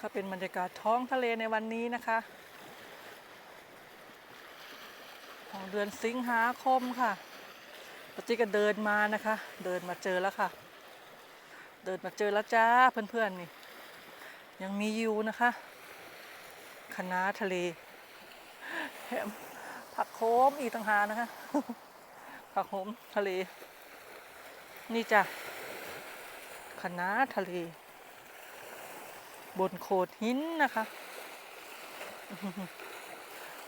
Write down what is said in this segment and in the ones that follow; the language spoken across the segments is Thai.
ก็เป็นบรรยากาศท้องทะเลในวันนี้นะคะ ของเดือนสิงหาคมค่ะปจิก็เดินมานะคะ เดินมาเจอแล้วค่ะ เดินมาเจอแล้วจ้าเพื่อนๆนี่ ยังมีอยู่นะคะคณะทะเลแถมผักโขมอีกต่างหากนะคะ ผักโขมทะเล นี่จ้ะคณะทะเล บนโขดหินนะคะ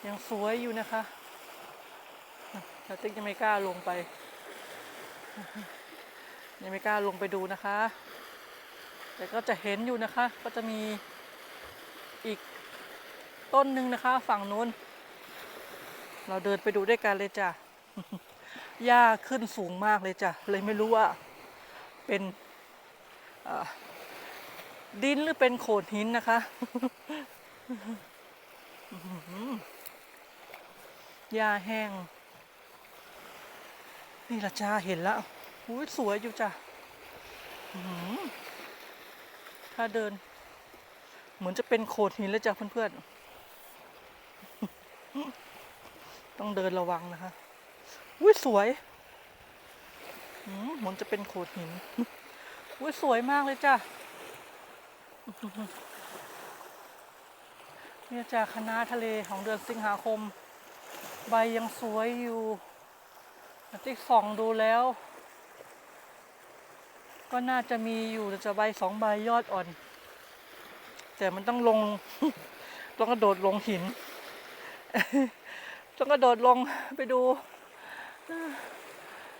ยังสวยอยู่นะคะแต่ติ๊กยังไม่กล้าลงไป ยังไม่กล้าลงไปดูนะคะ แต่ก็จะเห็นอยู่นะคะ ก็จะมีอีกต้นหนึ่งนะคะ ฝั่งนู้น เราเดินไปดูด้วยกันเลยจ้ะหญ้าขึ้นสูงมากเลยจ้ะ เลยไม่รู้ว่าเป็นอ่อ ดินหรือเป็นโขดหินนะคะ หญ้าแห้ง นี่ละจ้าเห็นแล้วอุ้ยสวยอยู่จ้ะถ้าเดิน เหมือนจะเป็นโขดหินเลยจ้ะเพื่อนๆ ต้องเดินระวังนะคะอุ้ยสวยอือเหมือนจะเป็นโขดหินอุ้ยสวยมากเลยจ้ะ เนี่ยจากคณะทะเลของเดือนสิงหาคม ใบยังสวยอยู่ติ๊กสองดูแล้ว ก็น่าจะมีอยู่แต่จะใบสองใบยอดอ่อน แต่มันต้องลง ต้องกระโดดลงหิน ต้องกระโดดลงไปดู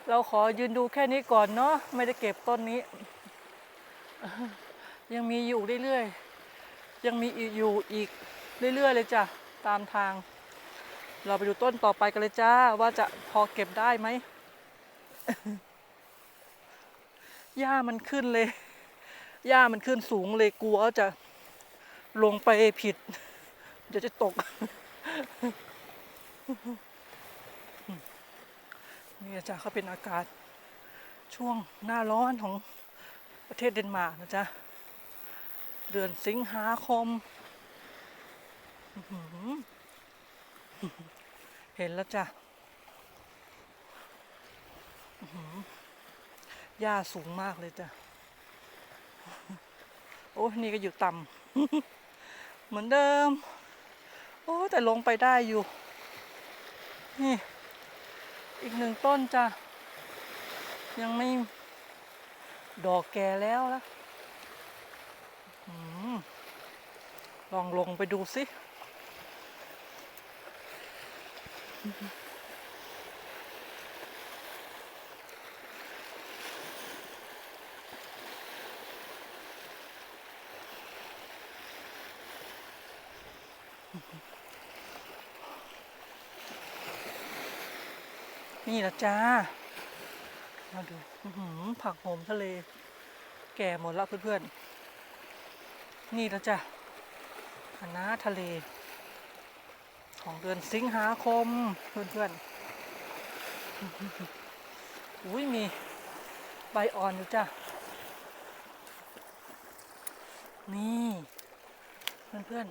เราขอยืนดูแค่นี้ก่อนเนาะไม่ได้เก็บต้นนี้ ยังมีอยู่เรื่อยๆ ยังมีอีกอยู่อีกเรื่อยๆ เลยจ้ะ ตามทาง เราไปดูต้นต่อไปกันเลยจ้า ว่าจะพอเก็บได้ไหมหญ้ามันขึ้นเลยหญ้ามันขึ้นสูงเลยกลัวจะลงไปผิดเดี๋ยวจะตก นี่จ้ะเขาเป็นอากาศช่วงหน้าร้อนของประเทศเดนมาร์กนะจ๊ะ เดือนสิงหาคม เห็นแล้วจ้ะหญ้าสูงมากเลยจ้ะ โอ้นี่ก็อยู่ต่ำ เหมือนเดิม โอ้แต่ลงไปได้อยู่ นี่ อีกหนึ่งต้นจ้ะ ยังไม่ ดอกแก่แล้วละ อืม ลองลงไปดูสินี่ละจ้า มาดูหือผักโหมทะเล แก่หมดแล้วเพื่อนๆ นี่แล้วจ้ะค ณะทะเล ของเดือนสิงหาคมเพื่อนๆ อุ้ยมีใบอ่อนอยู่จ้ะ นี่เพื่อน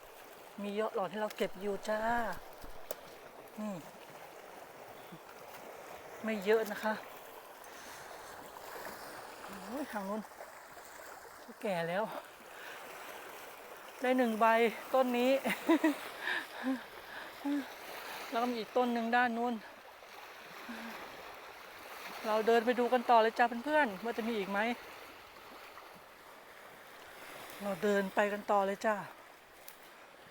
ๆ มีเยอะหลอดให้เราเก็บอยู่จ้า นี่ ไม่เยอะนะคะโอ้ยทางนู้นแก่แล้ว ได้หนึ่งใบต้นนี้ แล้วก็มีอีกต้นหนึ่งด้านนู้น เราเดินไปดูกันต่อเลยจ้าเพื่อนๆว่าจะมีอีกไหม เราเดินไปกันต่อเลยจ้า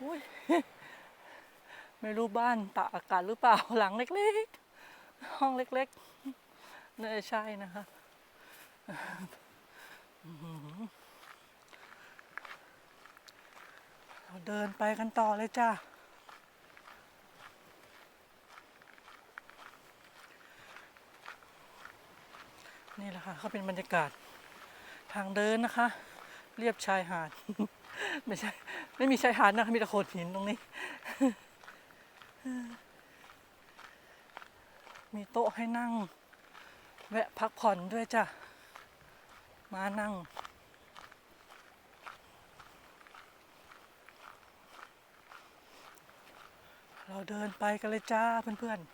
อุ้ยไม่รู้บ้านตากอากาศหรือเปล่าหลังเล็กๆ ห้องเล็กๆน่าจะใช่นะคะอื้อหือ เราเดินไปกันต่อเลยจ้านี่แหละค่ะเขาเป็นบรรยากาศทางเดินนะคะ เรียบชายหาด ไม่ใช่ ไม่มีชายหาดนะคะมีแต่โขดหินตรงนี้ มีโต๊ะให้นั่ง แวะพักผ่อนด้วยจ้ะ มานั่ง เราเดินไปกันเลยจ้าเพื่อนๆ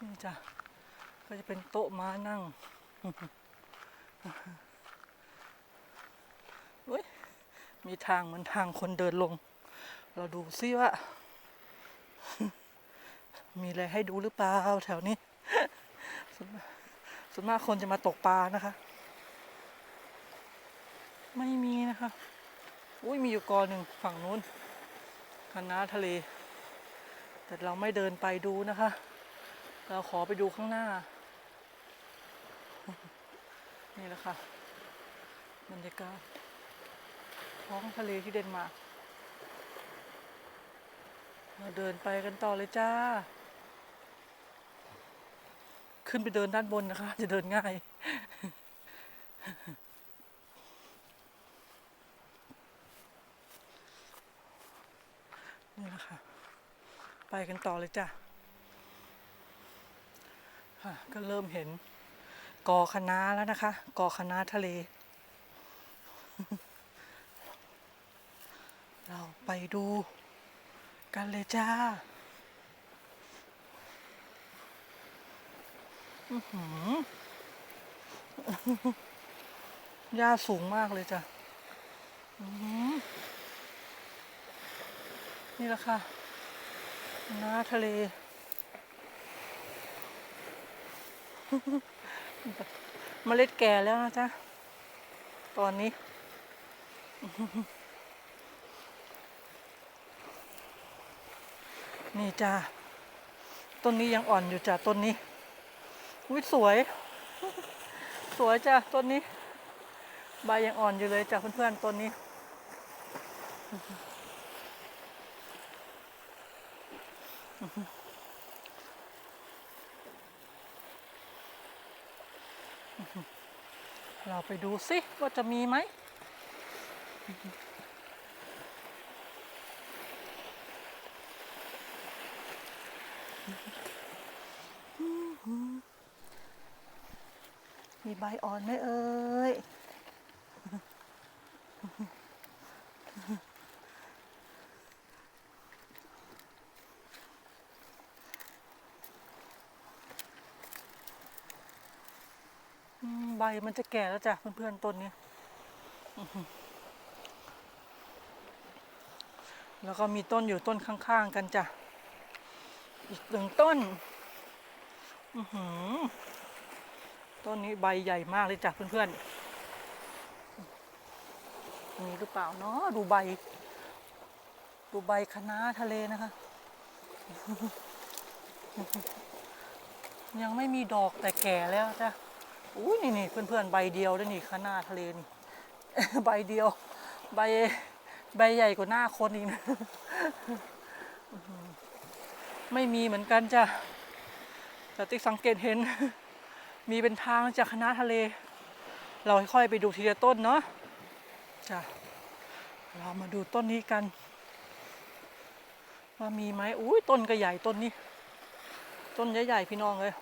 นี่จ้ะก็จะเป็นโต๊ะม้านั่งเฮ้ย มีทางเหมือนทางคนเดินลง เราดูซิว่า มีอะไรให้ดูหรือเปล่าแถวนี้ส่วนมากส่วนมากคนจะมาตกปลานะคะ ไม่มี นะคะอุ้ยมีอยู่กอหนึ่งฝั่งนู้นคณะทะเล แต่เราไม่เดินไปดูนะคะ เราขอไปดูข้างหน้า นี่แหละค่ะบรรยากาศท้องทะเลที่เดนมาร์กเราเดินไปกันต่อเลยจ้า ขึ้นไปเดินด้านบนนะคะ จะเดินง่าย นี่แหละคะ ไปกันต่อเลยจ้ะก็เริ่มเห็นกอคะแล้วนะคะ กอคะทะเล เราไปดูกันเลยจ้าอื้อหือหญ้าสูงมากเลยจ้ะอื นี่แหละค่ะน้าทะเลเมล็ดแก่แล้วนะจ๊ะ ตอนนี้ นี่จ้าต้นนี้ยังอ่อนอยู่จ้ะต้นนี้วิสวย สวยจ้ะต้นนี้ ใบยังอ่อนอยู่เลยจ้ะเพื่อนๆต้นนี้ เราไปดูสิว่าจะมีไหม มีใบอ่อนไหมเอ่ย อื มใบมันจะแก่แล้วจ้ะเพื่อนๆต้นนี้แล้วก็มีต้นอยู่ต้นข้างๆกันจ้ะ อีกหนึ่งต้น อือหือ ต้นนี้ใบใหญ่มากเลยจ้ะเพื่อนๆ มีหรือเปล่าเนาะดูใบ ดูใบคะน้าทะเลนะคะ ยังไม่มีดอกแต่แก่แล้วจ้ะ อุ้ยนี่นี่เพื่อนๆใบเดียวด้วยนี่ข้างหน้าทะเลนี่ใบเดียว ใบใบใหญ่กว่าหน้าคนอีกนะไม่มีเหมือนกันจ้ะแต่ติ๊กสังเกตเห็น มีเป็นทางจากคณะทะเล เราค่อยๆไปดูทีละต้นเนาะจ้ะเรามาดูต้นนี้กัน ว่ามีไหมอุ้ยต้นก็ใหญ่ต้นนี้ ต้นใหญ่ๆพี่น้องเลย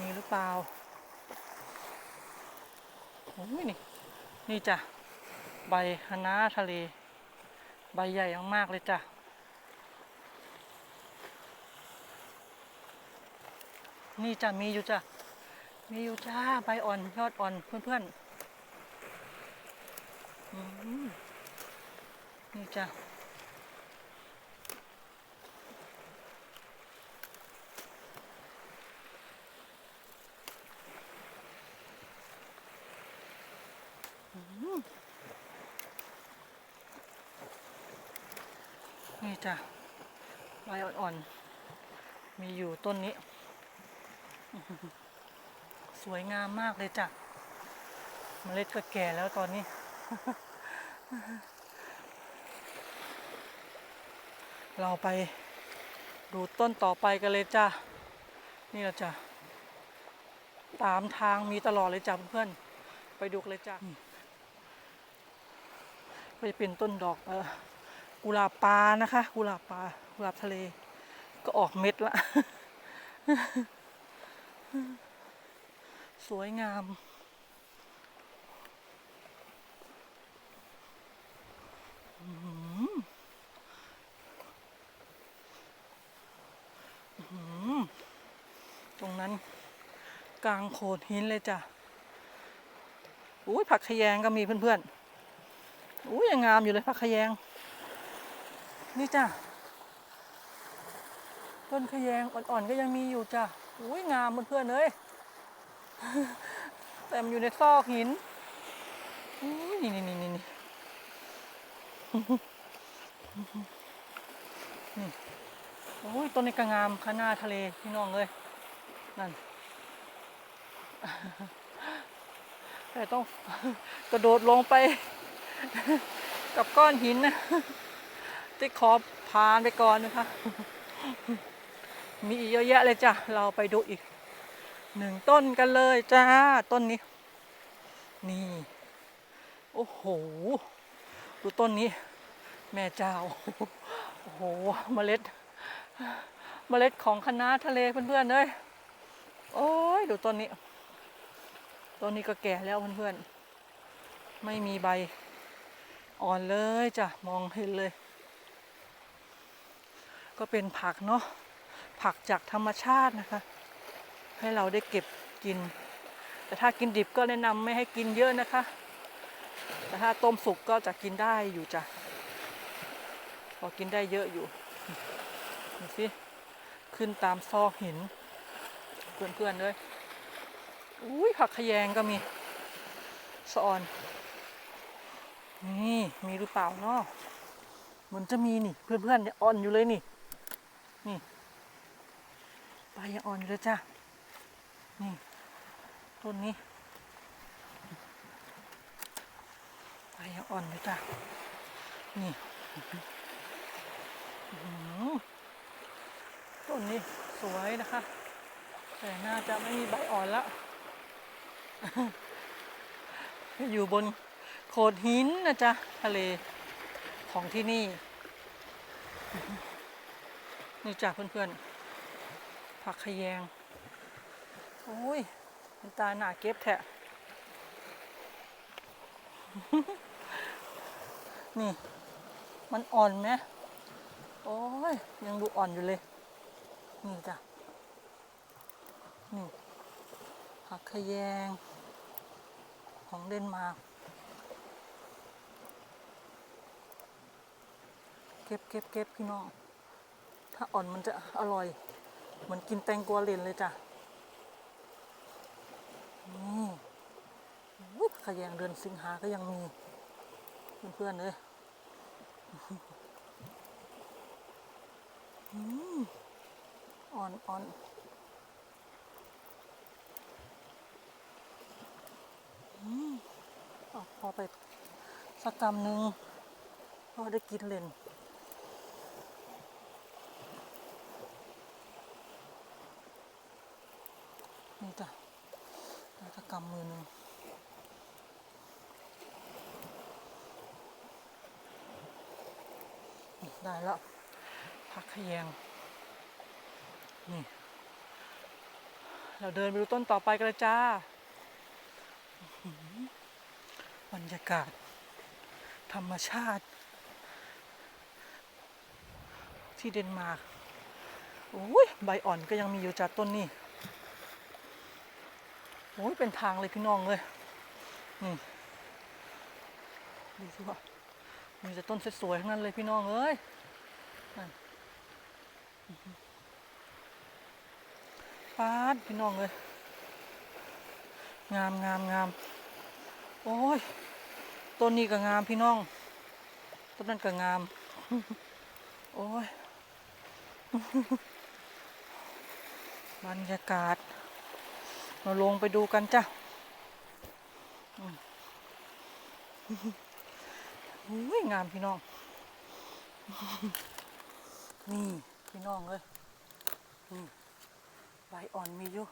มีหรือเปล่าโอ้ยนี่ นี่จ้ะ ใบคะน้าทะเล ใบใหญ่มากๆเลยจ้ะนี่จ้ะมีอยู่จ้ะ มีอยู่จ้าใบอ่อนยอดอ่อนเพื่อนๆอืมนี่จ้ะ นี่จ้ะใบอ่อนๆ มีอยู่ต้นนี้ สวยงามมากเลยจ้ะเมล็ดก็แก่แล้วตอนนี้ เราไปดูต้นต่อไปกันเลยจ้ะ นี่แหละจ้ะตามทางมีตลอดเลยจ้ะเพื่อนๆ ไปดูเลยจ้ะก็จะเป็นต้นดอกเออ กุหลาบปลานะคะ กุหลาบปลากุหลาบทะเล ก็ออกเม็ดละ สวยงาม ตรงนั้น กลางโขดหินเลยจ้ะอุ้ยผักขยงก็มีเพื่อนๆอุ้ยยังงามอยู่เลยผักขยง นี่จ้ะ ต้นขยงอ่อนๆก็ยังมีอยู่จ้ะอุ้ยงามเพื่อนๆเลยแต่มันอยู่ในซอกหินนี่นี่นี่นี่นี่โอ้ยต้นนี้ก็งามข้างหน้าทะเลพี่น้องเลยนั่นแต่ต้องกระโดดลงไป กับก้อนหินนะ ที่ขอผ่านไปก่อนนะคะ มีอีกเยอะแยะเลยจ้ะ เราไปดูอีกหนึ่งต้นกันเลยจ้า ต้นนี้ นี่ โอ้โห ดูต้นนี้ แม่เจ้า โอ้โห เมล็ด เมล็ดของคณะทะเลเพื่อนๆเลยโอ้ย ดูต้นนี้ ต้นนี้ก็แก่แล้วเพื่อนๆ ไม่มีใบอ่อนเลยจ้ะ มองเห็นเลย ก็เป็นผักเนาะผักจากธรรมชาตินะคะ ให้เราได้เก็บกิน แต่ถ้ากินดิบก็แนะนำไม่ให้กินเยอะนะคะ แต่ถ้าต้มสุกก็จะกินได้อยู่จ้ะพอกินได้เยอะอยู่ดูสิขึ้นตามซอกหินเพื่อนๆเลยอุ้ยผักขยงก็มีสะออนนี่มีหรือเปล่าเนาะเหมือนจะมีนี่เพื่อนๆเนี่ยอ่อนอยู่เลยนี่ นี่ปลายังอ่อนอยู่เลยจ้ะ นี่ ต้นนี้ปลายังอ่อนอยู่จ้ะ นี่ต้นนี้สวยนะคะ แต่น่าจะไม่มีใบอ่อนแล้ว อยู่บนโขดหินนะจ๊ะ ทะเลของที่นี่ นี่จ้ะเพื่อนๆ ผักขยง โอ้ยมันตาหนาเก็บแทะ นี่ มันอ่อนไหมโอ้ย ยังดูอ่อนอยู่เลย นี่จ้ะ นี่ ผักขยง ของเดนมาร์กเก็บเก็บเก็บพี่น้อง ถ้าอ่อนมันจะอร่อย เหมือนกินแตงกวาเลนเลยจ้ะนี่อุ๊ยขยงเดือนสิงหาก็ยังมี เพื่อนๆเลยอ่อนอ่อนอืมเอาพอไปสักกำหนึ่งพอได้กินเล่นจ้ะได้สั กำมือหนึ่งได้แล้วผักขยงนี่เราเดินไปดูต้นต่อไปกันเลยจ้าบรรยากาศ ธรรมชาติ ที่เดนมาร์กโอ้ยใบอ่อนก็ยังมีอยู่จากต้นนี่ อ้ยเป็นทางเลยพี่น้องเลยนี่ดูสิว่ามีแต่ต้นสวยๆทั้งนั้นเลยพี่น้องเอ้ยนั่นอื้อหือฟาดพี่น้องเลยงามงามงามโอ้ยต้นนี้ก็งามพี่น้องต้นนั้นก็งาม โอ้ยบรรยากาศ เราลงไปดูกันจ้ะอุ้ยงามพี่น้อง นี่พี่น้องเลยนี่ใบอ่อนมีอยู่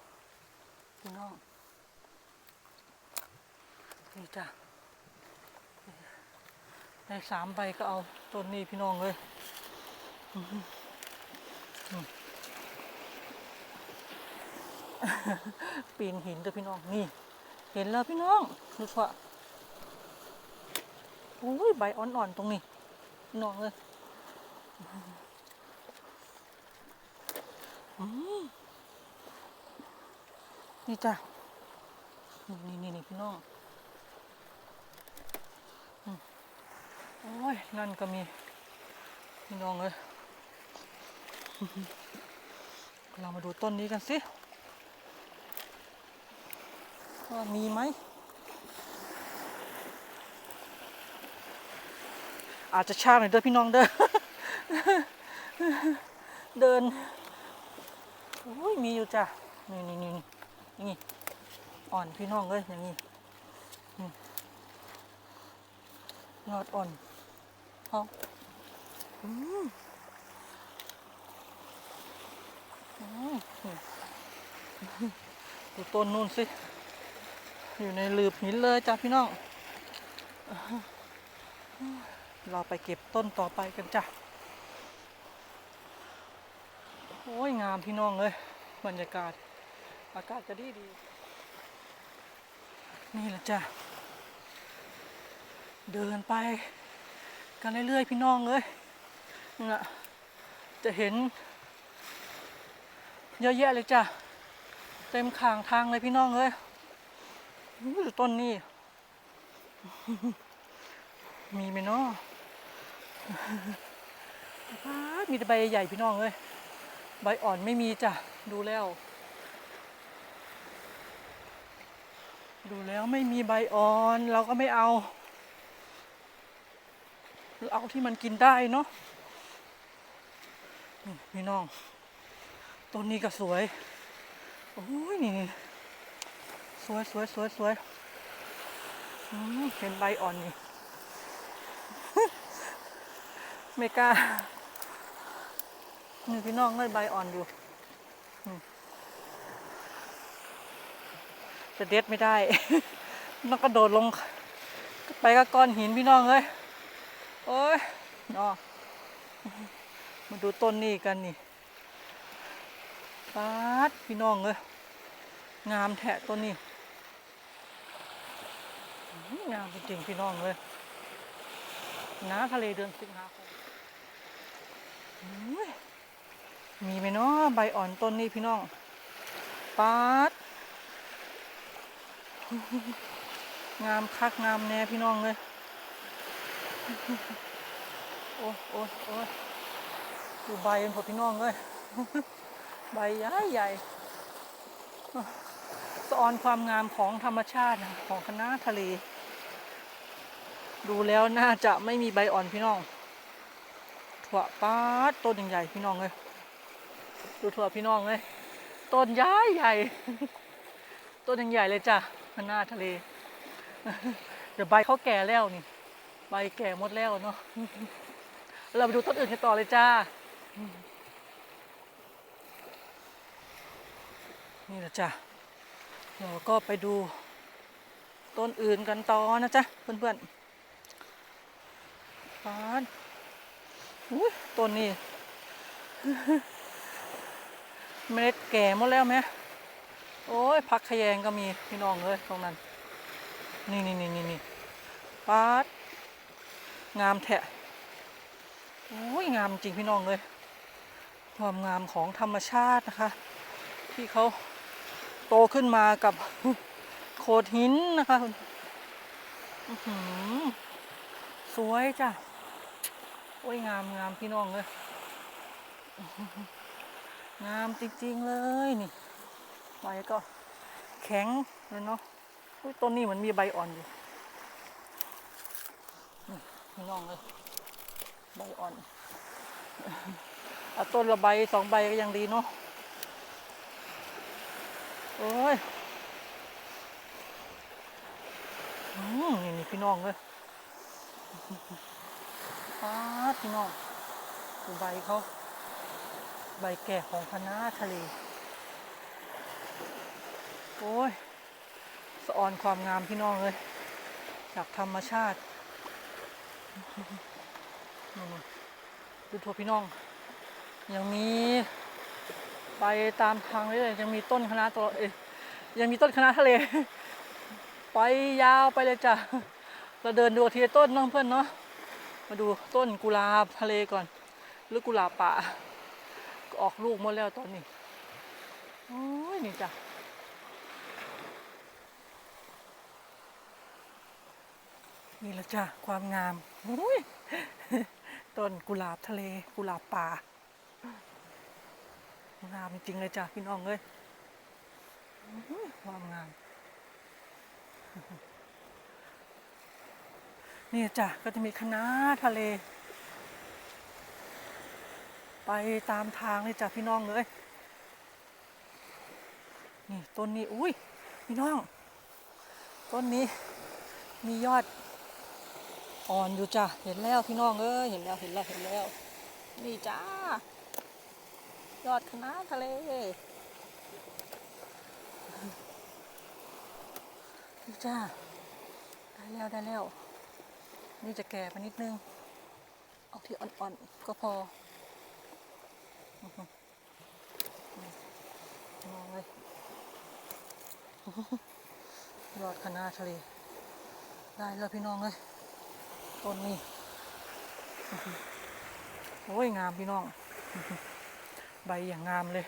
พี่น้อง นี่จ้ะในสามใบก็เอาต้นนี้พี่น้องเลยอืม ปีนหินเด้อพี่น้องนี่ เห็นแล้วพี่น้องดูเถอะโอ้ยใบอ่อนๆตรงนี้พี่น้องเลยอืมนี่จ้ะนี่นี่นี่พี่น้องโอ้ยนั่นก็มีพี่น้องเลยเรามาดูต้นนี้กันสิ ว่ามีไหม อาจจะช้าหน่อยเด้อพี่น้องเด้อ เดินโอ้ยมีอยู่จ้ะ นี่นี่นี่นี่อ่อนพี่น้องเลยอย่างนี้ยอดอ่อนเอาอืมอืมดูต้นนู่นสิ อยู่ในหลืบหินเลยจ้ะพี่น้องเราไปเก็บต้นต่อไปกันจ้ะ โอ้ยงามพี่น้องเลยบรรยากาศ อากาศจะดีดี นี่แหละจ้ะ เดินไปกันเรื่อยๆพี่น้องเลยนี่นน่ะจะเห็น เยอะแยะเลยจ้ะ เต็มขางทางเลยพี่น้องเลย ต้นนี่ มีไหมเนาะมีแต่ใบใหญ่พี่น้องเลยใบอ่อนไม่มีจ้ะ ดูแล้ว ดูแล้วไม่มีใบอ่อนเราก็ไม่เอาเราเอาที่มันกินได้เนาะพี่น้องต้นนี้ก็สวย โอ้ยนี่ สวยสวยสวยสวยเห็นใบอ่อนนี่ ไม่กล้านี่พี่น้องเลยใบอ่อนอยู่จะเด็ดไม่ได้ มันกระโดดลง ไปกับก้อนหินพี่น้องเลยโอ้ยนาะมาดูต้นนี้กันนี่ปาดพี่น้องเลยงามแทะต้นนี้ งามจริงๆพี่น้องเลยน้ำทะเลเดือนสิงหาคมมีไหมเนาะใบอ่อนต้นนี้พี่น้องปาดงามคักงามแน่พี่น้องเลยโอ้โอ้โอ้ยดูใบเป็นผดพี่น้องเลยใบใหญ่ใหญ่สะออนความงามของธรรมชาติของคณะทะเล ดูแล้วน่าจะไม่มีใบอ่อนพี่น้อง ถั่วป้าต้นใหญ่ๆพี่น้องเลยดูถั่วพี่น้องเลยต้นใหญ่ใหญ่ต้นยังใหญ่เลยจ้ะมันหน้าทะเล เดี๋ยวใบเขาแก่แล้วนี่ ใบแก่หมดแล้วเนาะเราไปดูต้นอื่นกันต่อเลยจ้า นี่แหละจ้ะเราก็ไปดูต้นอื่นกันต่อนะจ๊ะเพื่อนๆ ปานอุ้ยต้นนี้เมล็ดแก่หมดแล้วไหมโอ้ยผักขยงก็มีพี่น้องเลยตรงนั้น นี่นี่นี่นี่นี่ปาดงามแทะโอ้ยงามจริงพี่น้องเลย ความงามของธรรมชาตินะคะ ที่เขาโตขึ้นมากับโขดหินนะคะสวยจ้ะ โอ้ยงามงามพี่น้องเลยงามจริงๆเลยนี่ใบก็แข็งเลยเนาะอุ้ยต้นนี้เหมันมีใบอ่อนอยู่นี่พี่น้องเลยใบอ่อนเอาต้นละใบสองใบก็ยังดีเนาะโอ้ยอืมนี่นี่พี่น้องเลย ป้าพี่น้องดูใบเขา ใบแก่ของคณะทะเล โอ้ยสะออนความงามพี่น้องเลยจากธรรมชาติดูทัวพี่น้อง ยังมีไปตามทางเรื่อยๆยังมีต้นคณะตัวเอยยังมีต้นคณะทะเล ไปยาวไปเลยจ้ะเราเดินดูทีละต้นเน้องเพื่อนเนาะ มาดูต้นกุหลาบทะเลก่อน หรือกุหลาบป่า ออกลูกหมดแล้วตอนนี้ โอ้ย นี่จ้ะนี่ละจ้ะความงามอุ้ยต้นกุหลาบทะเลกุหลาบป่างามจริงเลยจ้ะพี่น้องเอ้ยความงาม นี่จ้ะก็จะมีคณะทะเล ไปตามทางเลยจ้ะพี่น้องเลยนี่ต้นนี้อุ้ยพี่น้อง ต้นนี้มียอดอ่อนอยู่จ้ะเห็นแล้วพี่น้องเอ้ยเห็นแล้วเห็นแล้วเห็นแล้ว นี่จ้ายอดคณะทะเลนี่จ้าได้แล้วได้แล้ว นี่จะแก่ไปนิดนึง เอาที่อ่อนๆก็พออื้อหือนี่มองเลยยอดคณะทะเล ได้แล้วพี่น้องเลยต้นนี้โอ้ยงามพี่น้อง ใบอย่างงามเลย